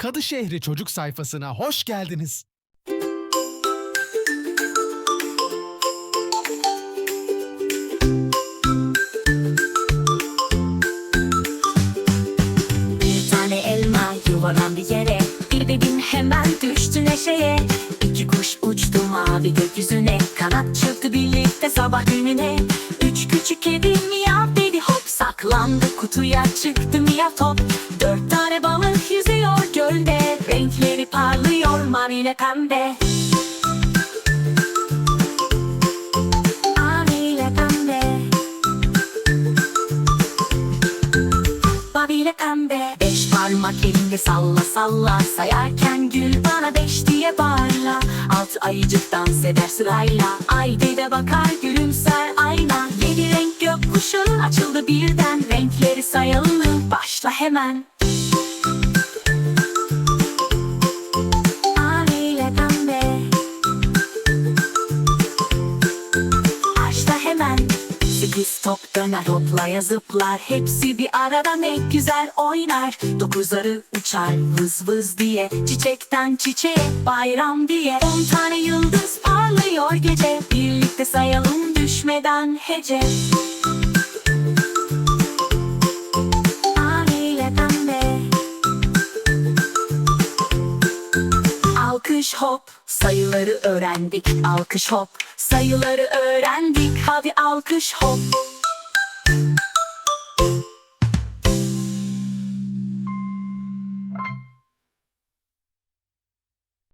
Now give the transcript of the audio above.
Kadışehri Çocuk sayfasına hoş geldiniz. Bir tane elma yuvarlandı yere Bir bebeğim hemen düştü neşeye. İki kuş uçtu mavi gökyüzüne Kanat çırptı birlikte sabah gününe. Üç küçük kedi miyav dedi hop Saklandı kutuya çıktı miyav top. Dört tane balık gölde Renkleri parlıyor maviyle pembe. Maviyle pembe. Maviyle pembe. Beş parmak elinde salla salla. Sayarken gül bana beş diye bağırla. Altı ayıcık dans eder sırayla. Ay dede bakar gülümser ayna. Yedi renk gökkuşağı açıldı birden. Renkleri sayalım başla hemen Hemen Sekiz top döner hoplaya zıplar Hepsi bir arada ne güzel oynar. Dokuzları uçar vız vız diye. Çiçekten çiçeğe bayram diye. On tane yıldız parlıyor gece. Birlikte sayalım düşmeden hece Alkış hop. Sayıları öğrendik alkış hop. Sayıları öğrendik hadi alkış hop